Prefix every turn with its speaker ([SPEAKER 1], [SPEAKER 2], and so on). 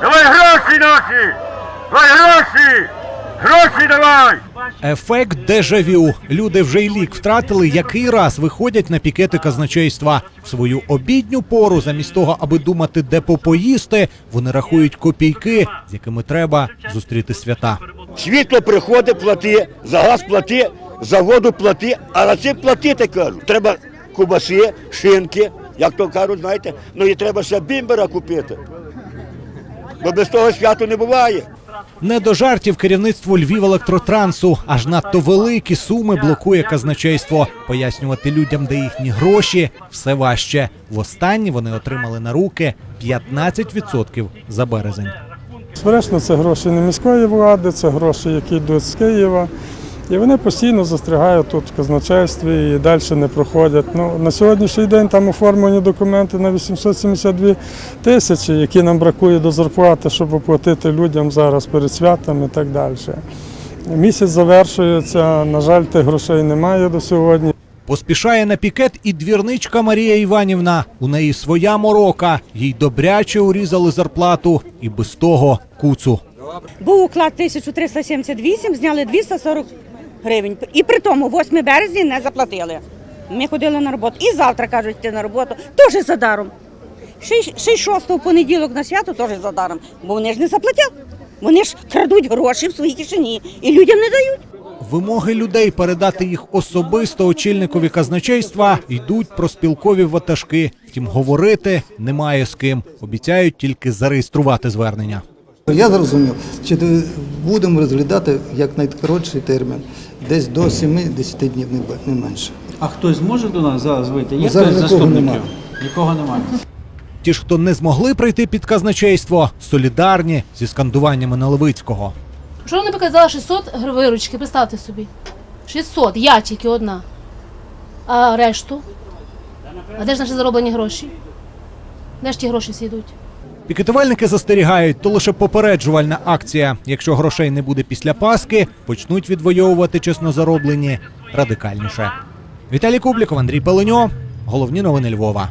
[SPEAKER 1] Давай гроші наші! Давай гроші! Гроші давай!
[SPEAKER 2] Ефект дежавю. Люди вже й лік втратили, який раз виходять на пікети казначейства. В свою обідню пору, замість того, аби думати, де попоїсти, вони рахують копійки, з якими треба зустріти свята.
[SPEAKER 3] Світло приходить, плати, за газ плати, за воду плати, а на цим платити кажуть. Треба кубаси, шинки, як то кажуть, знаєте, ну і треба ще бімбера купити. Бо без того свято не буває.
[SPEAKER 2] Не до жартів керівництво Львівелектротрансу. Аж надто великі суми блокує казначейство. Пояснювати людям, де їхні гроші, все важче. Востаннє вони отримали на руки 15% за березень.
[SPEAKER 4] Безперечно, це гроші не міської влади, це гроші, які йдуть з Києва. І вони постійно застрягають тут в казначействі і далі не проходять. Ну, на сьогоднішній день там оформлені документи на 872 тисячі, які нам бракує до зарплати, щоб оплатити людям зараз перед святами і так далі. Місяць завершується, на жаль, тих грошей немає до сьогодні.
[SPEAKER 2] Поспішає на пікет і двірничка Марія Іванівна. У неї своя морока. Їй добряче урізали зарплату і без того куцу.
[SPEAKER 5] Був уклад 1378, зняли 240 гривень. І при тому 8 березня не заплатили. Ми ходили на роботу. І завтра кажуть, йти на роботу, теж за даром. Ще й- Ще й 6 в понеділок на свято теж за даром. Бо вони ж не заплатять. Вони ж крадуть гроші в своїй кишені і людям не дають.
[SPEAKER 2] Вимоги людей передати їх особисто очільникові казначейства йдуть про спілкові ватажки. Втім, говорити немає з ким. Обіцяють тільки зареєструвати звернення.
[SPEAKER 6] Я зрозумів, ти- будемо розглядати як найкоротший термін, десь до 7-10 днів не менше.
[SPEAKER 7] А хтось зможе до нас зараз вийти? Є
[SPEAKER 6] Зараз
[SPEAKER 7] хтось
[SPEAKER 6] нікого
[SPEAKER 7] заступників?
[SPEAKER 6] немає.
[SPEAKER 7] Нікого немає.
[SPEAKER 2] Ті ж, хто не змогли прийти під казначейство, солідарні зі скандуваннями на Левицького.
[SPEAKER 8] Що вони показали 600 гр- виручки, представте собі. 600, я тільки одна. А решту? А де ж наші зароблені гроші? Де ж ті гроші всі йдуть?
[SPEAKER 2] Пікетувальники застерігають, то лише попереджувальна акція. Якщо грошей не буде після Паски, почнуть відвоювати чесно зароблені радикальніше. Віталій Кубліков, Андрій Пеленьо. Головні новини Львова.